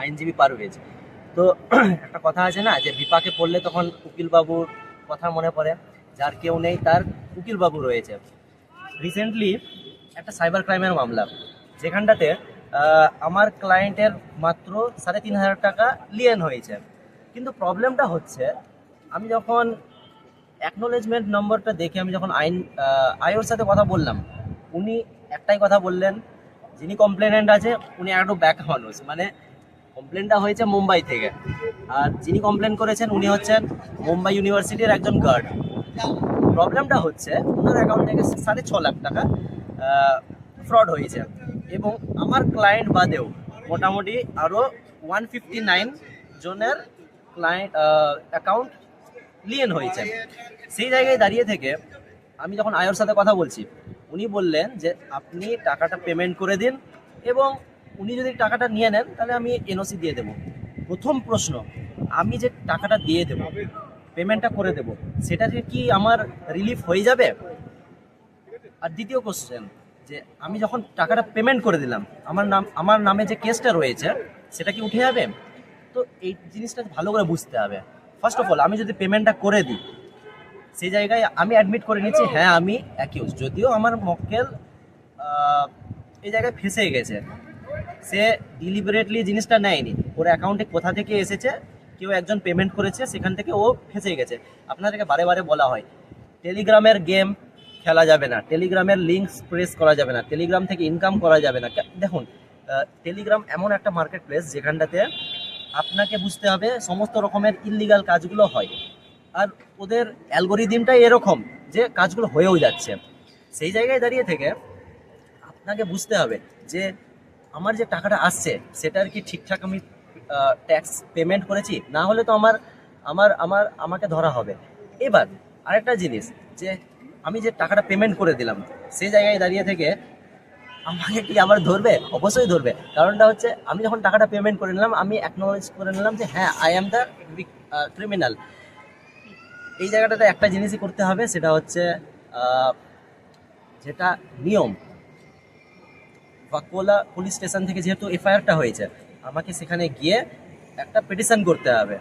আইনজীবী পারভেজ তো একটা কথা আছে না, যে বিপাকে পড়লে তখন উকিলবাবুর কথা মনে পড়ে, যার কেউ নেই তার উকিলবাবু রয়েছে। রিসেন্টলি একটা সাইবার ক্রাইমের মামলা, যেখানটাতে আমার ক্লায়েন্টের মাত্র সাড়ে তিন হাজার টাকা লিয়েন হয়েছে। কিন্তু প্রবলেমটা হচ্ছে, আমি যখন অ্যাকনোলেজমেন্ট নম্বরটা দেখে আমি যখন আইন আয়োর সাথে কথা বললাম, উনি একটাই কথা বললেন, যিনি কমপ্লেনেন্ট আছে, উনি একটু ব্যাক মানুষ। মানে কমপ্লেনটা হয়েছে মুম্বাই থেকে। আর যিনি কমপ্লেন করেছেন, উনি হচ্ছেন মুম্বাই ইউনিভার্সিটির একজন গার্ড প্রবলেমটা হচ্ছে, ওনার অ্যাকাউন্ট থেকে সাড়ে ছ লাখ টাকা ফ্রড হয়েছে। এবং আমার ক্লায়েন্ট বাদেও মোটামুটি আরও ওয়ান ফিফটি নাইন জনের ক্লায়েন্ট অ্যাকাউন্ট লিয়েন হয়েছে। সেই জায়গায় দাঁড়িয়ে থেকে আমি যখন আয়োর সাথে কথা বলছি, উনি বললেন যে, আপনি টাকাটা পেমেন্ট করে দিন এবং উনি যদি টাকাটা নিয়ে নেন, তাহলে আমি এনওসি দিয়ে দেবো। প্রথম প্রশ্ন, আমি যে টাকাটা দিয়ে দেবো পেমেন্টটা করে দেবো সেটা কি আমার রিলিফ হয়ে যাবে? আর দ্বিতীয় কোশ্চেন যে আমি যখন টাকাটা পেমেন্ট করে দিলাম, আমার নাম, আমার নামে যে কেসটা রয়েছে, সেটা কি উঠে যাবে? তো এই জিনিসটা ভালো করে বুঝতে হবে। ফার্স্ট অফ অল আমি যদি পেমেন্টটা করে দিই, সেই জায়গায় আমি অ্যাডমিট করে নিচ্ছি হ্যাঁ আমি অ্যাকিউজ যদিও আমার মক্কেল এই জায়গায় ফেসে গেছে। সে ডিলিবারেটলি জিনিসটা নেয়নি। ওর অ্যাকাউন্টে কোথা থেকে এসেছে, কেউ একজন পেমেন্ট করেছে, সেখান থেকে ও ফেঁসে গেছে। আপনাদেরকে বারে বারে বলা হয়, টেলিগ্রামের গেম খেলা যাবে না, টেলিগ্রামের লিঙ্কস প্রেস করা যাবে না, টেলিগ্রাম থেকে ইনকাম করা যাবে না। দেখুন টেলিগ্রাম এমন একটা মার্কেট প্লেস যেখানটাতে আপনাকে বুঝতে হবে সমস্ত রকমের ইলিগাল কাজগুলো হয়। আর ওদের অ্যালগোরিদিমটাই এরকম যে কাজগুলো হয়েও যাচ্ছে। সেই জায়গায় দাঁড়িয়ে থেকে আপনাকে বুঝতে হবে যে আমার যে টাকাটা আসছে সেটার কি ঠিকঠাক আমি ট্যাক্স পেমেন্ট করেছি, না হলে তো আমার আমার আমার, আমাকে ধরা হবে। এবার আরেকটা জিনিস, যে আমি যে টাকাটা পেমেন্ট করে দিলাম, সেই জায়গায় দাঁড়িয়ে থেকে আমাকে কি আবার ধরবে? অবশ্যই ধরবে। কারণটা হচ্ছে, আমি যখন টাকাটা পেমেন্ট করে নিলাম, আমি অ্যাকনোলেজ করে নিলাম যে হ্যাঁ আই অ্যাম দ্য ক্রিমিনাল এই জায়গাটাতে একটা জিনিসই করতে হবে, সেটা হচ্ছে যেটা নিয়ম। বাকুলা পুলিশ স্টেশন থেকে যেহেতু এফআইআরটা হয়েছে, আমাকে সেখানে গিয়ে একটা পিটিশন করতে হবে।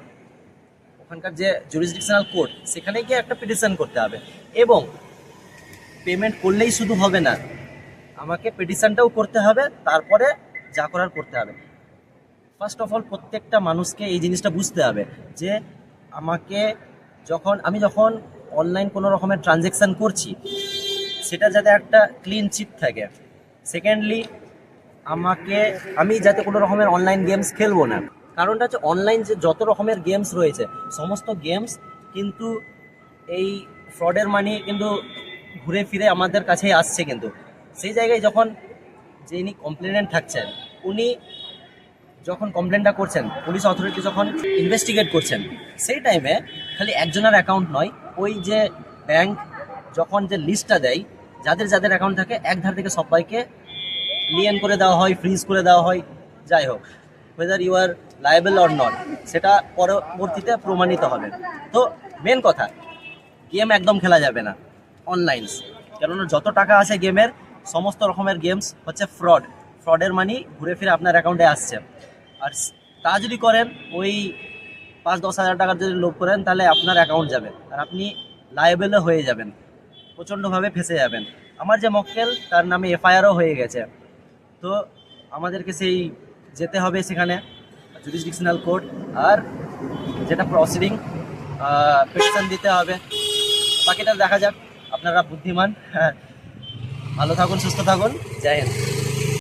ওখানকার যে জুরিসডিকশনাল কোর্ট সেখানে গিয়ে একটা পিটিশন করতে হবে। এবং পেমেন্ট করলেই শুধু হবে না, আমাকে পিটিশনটাও করতে হবে, তারপরে যা করার করতে হবে। ফার্স্ট অফ অল প্রত্যেকটা মানুষকে এই জিনিসটা বুঝতে হবে যে আমাকে যখন, আমি যখন অনলাইন কোনো রকমের ট্রানজেকশান করছি, সেটা যাতে একটা ক্লিন চিট থাকে। সেকেন্ডলি আমাকে আমি যাতে কোনো রকমের অনলাইন গেমস খেলব না। কারণটা হচ্ছে অনলাইন যে যত রকমের গেমস রয়েছে, সমস্ত গেমস কিন্তু এই ফ্রডের মানি কিন্তু ঘুরে ফিরে আমাদের কাছেই আসছে কিন্তু। সেই জায়গায় যখন যিনি কমপ্লেনেন্ট থাকছেন, উনি যখন কমপ্লেনটা করছেন পুলিশ অথরিটি যখন ইনভেস্টিগেট করছেন, সেই টাইমে খালি একজনের অ্যাকাউন্ট নয়, ওই যে ব্যাংক যখন যে লিস্টটা দেয় যাদের যাদের অ্যাকাউন্ট থাকে এক ধার থেকে সবাইকে লিয়েন করে দেওয়া হয় ফ্রিজ করে দেওয়া হয়, যাই হোক। Whether you are liable or not সেটা পরবর্তীতে প্রমাণিত হবে। তো মেন কথা গেম একদম খেলা যাবে না অনলাইন কেননা যত টাকা আছে গেমের সমস্ত রকমের গেমস হচ্ছে ফ্রড ফ্রডের মানি ঘুরে ফিরে আপনার অ্যাকাউন্টে আসছে। আর তা যদি করেন, ওই পাঁচ দশ হাজার টাকার যদি লোভ করেন, তাহলে আপনার অ্যাকাউন্ট যাবে। আর আপনি লাইবেলও হয়ে যাবেন। প্রচণ্ডভাবে ফেসে যাবেন। আমার যে মক্কেল, তার নামে এফআইআরও হয়ে গেছে। তো আমাদেরকে সেই যেতে হবে সেখানে জুডিসডিকশনাল কোর্ট আর যেটা প্রসিডিং পিটিশন দিতে হবে। বাকিটা দেখা যাক, আপনারা বুদ্ধিমান। হ্যাঁ। ভালো থাকুন, সুস্থ থাকুন। জয় হিন্দ।